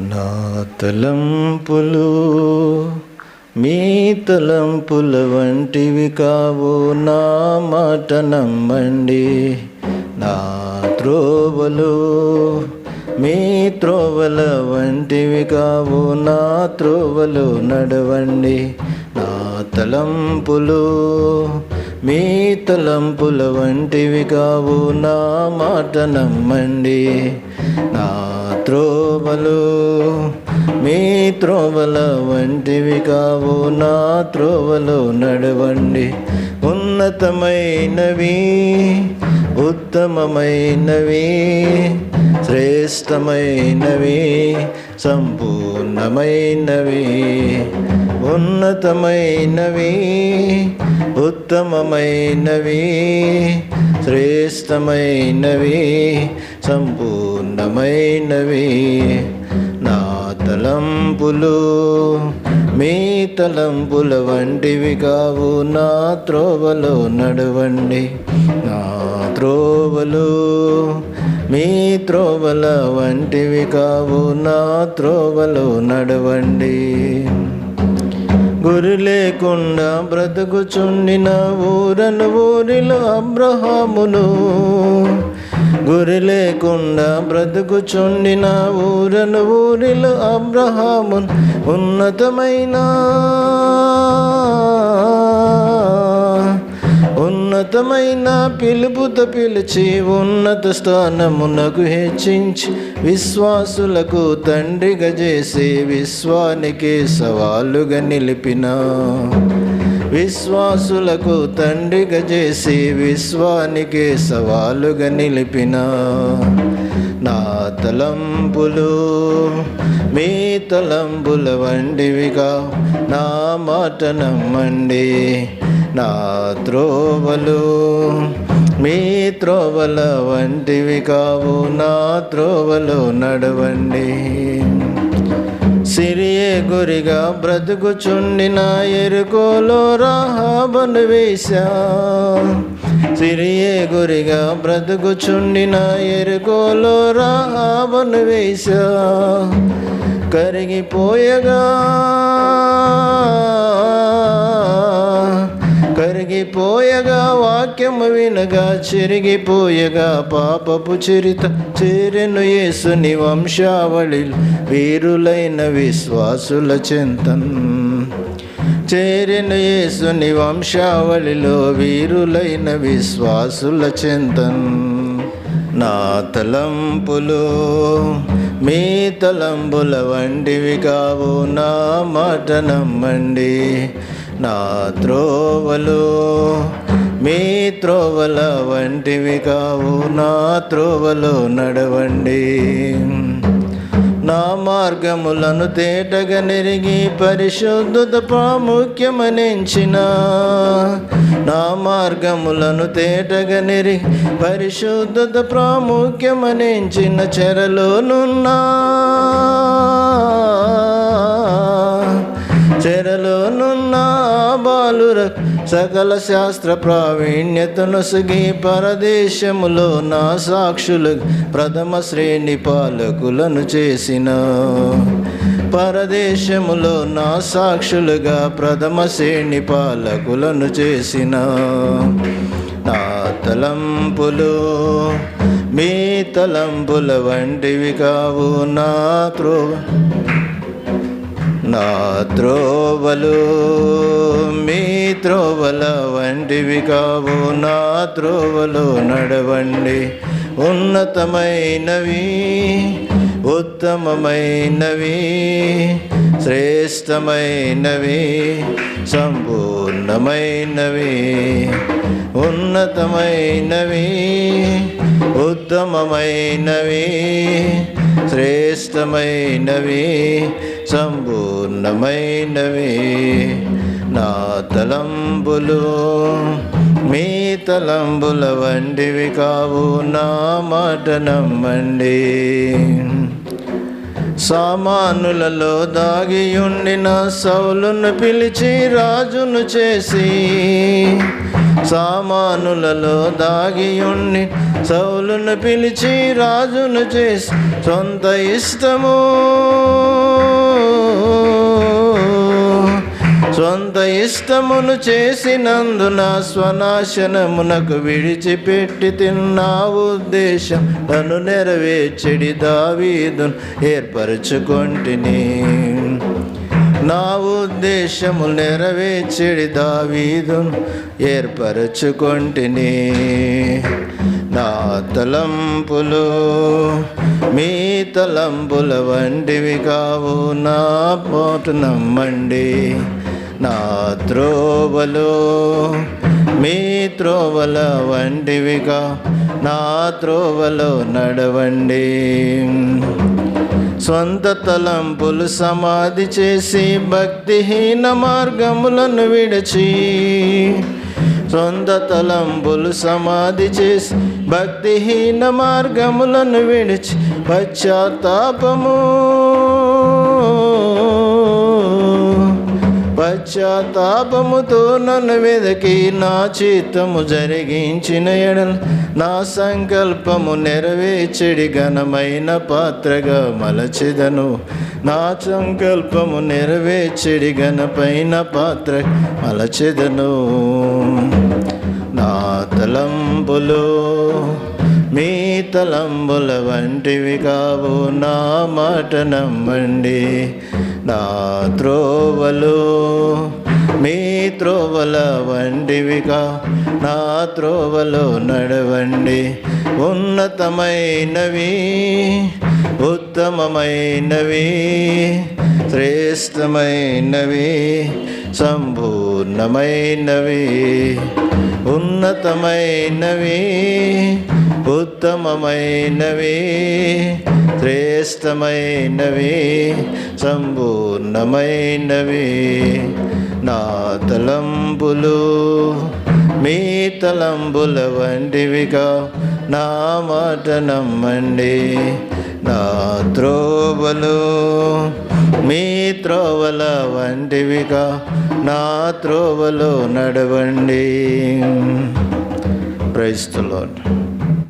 నా తలంపులు మీ తలంపుల వంటివి కావు నా మాట నమ్మండి. నా త్రోవలు మీ త్రోవల వంటివి కావు నా త్రోవలు నడవండి. నా తలంపులు మీ తలంపుల వంటివి కావు నా మాట నమ్మండి. నా త్రోవలు మీ త్రోవల వంటివి కావు. నా త్రోవలు నడవండి ఉన్నతమైనవి ఉత్తమమైనవి శ్రేష్టమైనవి సంపూర్ణమైనవి ఉన్నతమైనవి ఉత్తమమైనవి శ్రేష్టమైనవి సంపూర్ణమైనవి. నా తలంపులు మీ తలంపుల వంటివి కావు. నా త్రోవలో నడవండి నా త్రోవలు. మీ త్రోవల వంటివి కావు. నా త్రోవలో నడవండి. గురి లేకుండా బ్రతుకుచుండిన ఊరను ఊరిలో అబ్రహామును. గురి లేకుండా బ్రతుకుచుండిన ఊరను ఊరిలో అబ్రహామును. ఉన్నతమైన ఉన్నతమైన పిలుపుతో పిలిచి ఉన్నత స్థానమునకు హెచ్చించి విశ్వాసులకు తండ్రిగా చేసి విశ్వానికి సవాలుగా నిలిపిన. విశ్వాసులకు తండ్రిగా చేసి విశ్వానికి సవాలుగా నిలిపిన. నా తలంపులు మీ తలంపుల వండివిగా నా మాట నమ్మండి. నా త్రోవలు మీ త్రోవల వంటివి కావు. నా త్రోవలు నడవండి. సిరియే గురిగా బ్రతుకుచుండిన ఎరుకోలో రాహాబను వేశా. సిరియే గురిగా బ్రతుకుచుండిన ఎరుకోలో రాహాబను వేశా. కరిగిపోయగా వినగా చెరిగిపోయగా పాపపు చరిత చేరెను యేసుని వంశావళి వీరులైన విశ్వాసుల చింతన్. చేరిన యేసుని వంశావళిలో వీరులైన విశ్వాసుల చింతన్. నా తలంపులు మీ తలంబుల వంటివి కావు నా మాట నమ్మండి. నా త్రోవలు మీ త్రోవల వంటివి కావు. నా త్రోవలు నడవండి. నా మార్గములను తేటగా నెరిగి పరిశుద్ధత ప్రాముఖ్యమనించిన నా మార్గములను తేటగా నెరిగి పరిశుద్ధత ప్రాముఖ్యమనించిన చెరలోనున్నా సకల శాస్త్ర ప్రావీణ్యతను సగి పరదేశములో నా సాక్షులు ప్రథమ శ్రేణి పాలకులను చేసిన. పరదేశములో నా సాక్షులుగా ప్రథమ శ్రేణి పాలకులను చేసిన. నా తలంపులు మీ తలంపుల వంటివి కావు నా త్రోవ నా త్రోవలు మీ త్రోవల వంటివి కావు. నా త్రోవలు నడవండి ఉన్నతమైనవి ఉత్తమమైనవి శ్రేష్టమైనవి సంపూర్ణమైనవి ఉన్నతమైనవి ఉత్తమమైనవి శ్రేష్టమైనవి సంపూర్ణమైనవి. నా తలంబులు మీ తలంబుల వంటివి కావు. నా మాట నమ్మండి. సామానులలో దాగి ఉండిన సౌలును పిలిచి రాజును చేసి సామానులలో దాగియుండి సౌలును పిలిచి రాజును చేసి సొంత ఇష్టము. సొంత ఇష్టమును చేసినందున స్వనాశనమునకు విడిచిపెట్టి తిన్నా ఉద్దేశం తను నెరవేర్చిడి దావీదును ఏర్పరచుకొంటిని. నా ఉద్దేశము నెరవేర్చిడి దావీదును ఏర్పరచుకొంటిని. నా తలంపులు మీ తలంపుల వంటివి కావు నా పోటు నమ్మండి. నా త్రోవలు మీ త్రోవల వంటివిగా నా త్రోవలో నడవండి. సొంత తలంపులు సమాధి చేసి భక్తిహీన మార్గములను విడిచి సొంత తలంపులు సమాధి చేసి భక్తిహీన మార్గములను విడిచి పశ్చాత్తాపము పశ్చాత్తాపముతో నన్ను వెదకి నా చిత్తము జరిగించిన ఎడల నా సంకల్పము నెరవేర్చడి ఘనమైన పాత్రగా మలచెదను. నా సంకల్పము నెరవేర్చడి ఘనపైన పాత్ర మలచెదను. నా తలంబులు మీ తలంబుల వంటివి కావు నా మాట నమ్మండి. నా త్రోవలు మీ త్రోవల వంటివిగా నా త్రోవలో నడవండి. ఉన్నతమైనవి ఉత్తమమైనవి శ్రేష్టమైనవి సంపూర్ణమైనవి ఉన్నతమైనవి ఉత్తమమైనవి శ్రేష్టమైనవి సంపూర్ణమైనవి. నా తలంబులు మీ తలంబుల వంటివిగా నా మాట నమ్మండి. నా త్రోవలు మీ త్రోవల వంటివిగా నా త్రోవలో నడవండి. ప్రైస్తులో